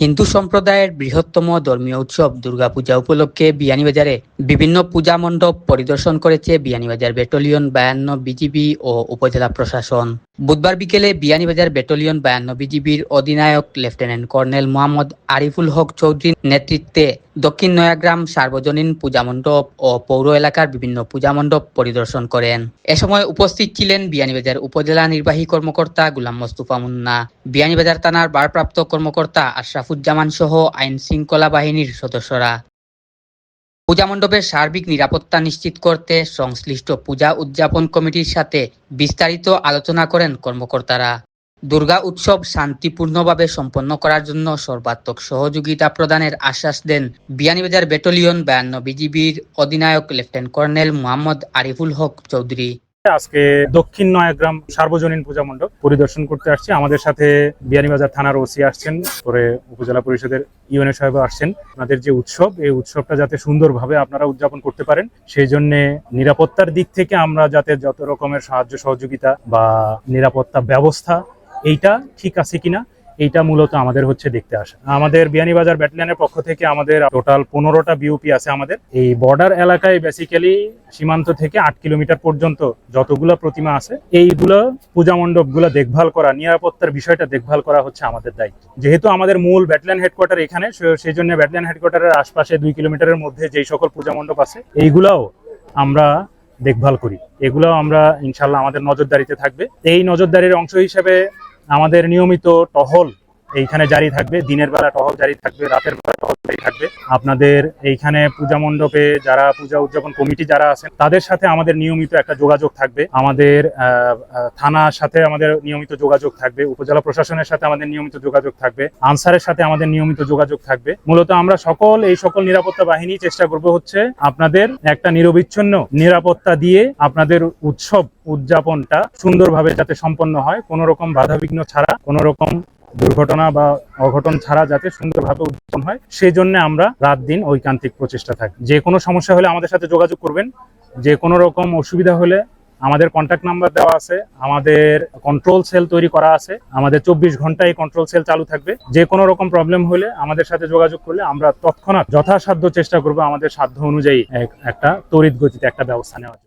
হিন্দু সম্প্রদায়ের বৃহত্তম ধর্মীয় উৎসব দুর্গাপূজা উপলক্ষে বিয়ানীবাজারে বিভিন্ন পূজা মণ্ডপ পরিদর্শন করেছে বিয়ানীবাজার ব্যাটালিয়ন বায়ান্ন বিজিবি ও উপজেলা প্রশাসন। বুধবার বিকেলে বিয়ানীবাজার ব্যাটালিয়ন বায়ান্ন বিজিবির অধিনায়ক লেফটেন্যান্ট কর্নেল মোহাম্মদ আরিফুল হক চৌধুরীর নেতৃত্বে দক্ষিণ নয়াগ্রাম সার্বজনীন পূজা মণ্ডপ ও পৌর এলাকার বিভিন্ন পূজা মণ্ডপ পরিদর্শন করেন। এ সময় উপস্থিত ছিলেন বিয়ানীবাজার উপজেলা নির্বাহী কর্মকর্তা গুলাম মোস্তফা মুন্না, বিয়ানীবাজার থানার ভারপ্রাপ্ত কর্মকর্তা আশরাফুজ্জামান সহ আইন শৃঙ্খলা বাহিনীর সদস্যরা। পূজা মণ্ডপের সার্বিক নিরাপত্তা নিশ্চিত করতে সংশ্লিষ্ট পূজা উদযাপন কমিটির সাথে বিস্তারিত আলোচনা করেন কর্মকর্তারা। দুর্গা উৎসব শান্তিপূর্ণভাবে সম্পন্ন করার জন্য সর্বাত্মক সহযোগিতা প্রদানের আশ্বাস দেন বিয়ানীবাজার ব্যাটালিয়ন বায়ান্ন বিজিবির অধিনায়ক লেফটেন্যান্ট কর্নেল মোহাম্মদ আরিফুল হক চৌধুরী। আজকে দক্ষিণ নয়াগ্রাম সার্বজনীন পূজা মণ্ডপ পরিদর্শন করতে আসছি। আমাদের সাথে বিয়ানীবাজার থানার ওসি আসছেন, পরে উপজেলা পরিষদের ইউএনএ সাহেব আসছেন। আপনাদের যে উৎসব, এই উৎসবটা যাতে সুন্দরভাবে আপনারা উদযাপন করতে পারেন সেই জন্য নিরাপত্তার দিক থেকে আমরা যাতে যত রকমের সাহায্য সহযোগিতা বা নিরাপত্তা ব্যবস্থা, এইটা ঠিক আছে কিনা এইটা মূলত আমাদের হচ্ছে দেখতে আসে। আমাদের বিয়ানীবাজার ব্যাটালিয়নের পক্ষ থেকে আমাদের টোটাল পনেরোটা বিউপি আছে আমাদের। এই বর্ডার এলাকায় বেসিক্যালি সীমান্ত থেকে আট কিলোমিটার পর্যন্ত যতগুলো প্রতিমা আছে, এইগুলো পূজা মণ্ডপগুলো দেখভাল করা, নিরাপত্তার বিষয়টা দেখভাল করা হচ্ছে আমাদের দায়িত্ব। যেহেতু আমাদের মূল ব্যাটালিয়ন হেডকোয়ার্টার এখানে সেই জন্য ব্যাটালিয়ন হেডকোয়ার্টারের আশপাশে দুই কিলোমিটারের মধ্যে যেই সকল পূজা মণ্ডপ আছে, এইগুলাও আমরা দেখভাল করি। এগুলো আমরা ইনশাল্লাহ আমাদের নজরদারিতে থাকবে। এই নজরদারির অংশ হিসেবে আমাদের নিয়মিত টহল এইখানে জারি থাকবে, দিনের বেলা টহল জারি থাকবে, রাতের বেলা টহল জারি থাকবে। আপনাদের এইখানে পূজা মণ্ডপে যারা পূজা উদযাপন কমিটি যারা আছেন, তাদের সাথে আমাদের নিয়মিত একটা যোগাযোগ থাকবে। আমাদের থানার সাথে আমাদের নিয়মিত যোগাযোগ থাকবে, উপজেলা প্রশাসনের সাথে আমাদের নিয়মিত যোগাযোগ থাকবে, আনসারের সাথে আমাদের নিয়মিত যোগাযোগ থাকবে। মূলত আমরা সকল, এই সকল নিরাপত্তা বাহিনী চেষ্টা করব হচ্ছে আপনাদের একটা নিরবিচ্ছিন্ন নিরাপত্তা দিয়ে আপনাদের উৎসব উদযাপনটা সুন্দরভাবে যাতে সম্পন্ন হয়। কোনো রকম বাধাবিঘ্ন ছাড়া, কোনো রকম দুর্ঘটনা বা অঘটন ছাড়া যাতে সুন্দরভাবে উদযাপন হয়, সেই জন্য আমরা রাত দিন ঐকান্তিক প্রচেষ্টা থাকি। যে কোনো সমস্যা হলে আমাদের সাথে যোগাযোগ করবেন। যে কোনো রকম অসুবিধা হলে আমাদের কন্ট্যাক্ট নাম্বার দেওয়া আছে, আমাদের কন্ট্রোল সেল তৈরি করা আছে, আমাদের চব্বিশ ঘন্টায় কন্ট্রোল সেল চালু থাকবে। যে কোনো রকম প্রবলেম হলে আমাদের সাথে যোগাযোগ করলে আমরা তৎক্ষণাৎ যথাসাধ্য চেষ্টা করব আমাদের সাধ্য অনুযায়ী এক- একটা তড়িৎ গতিতে একটা ব্যবস্থা জন্য।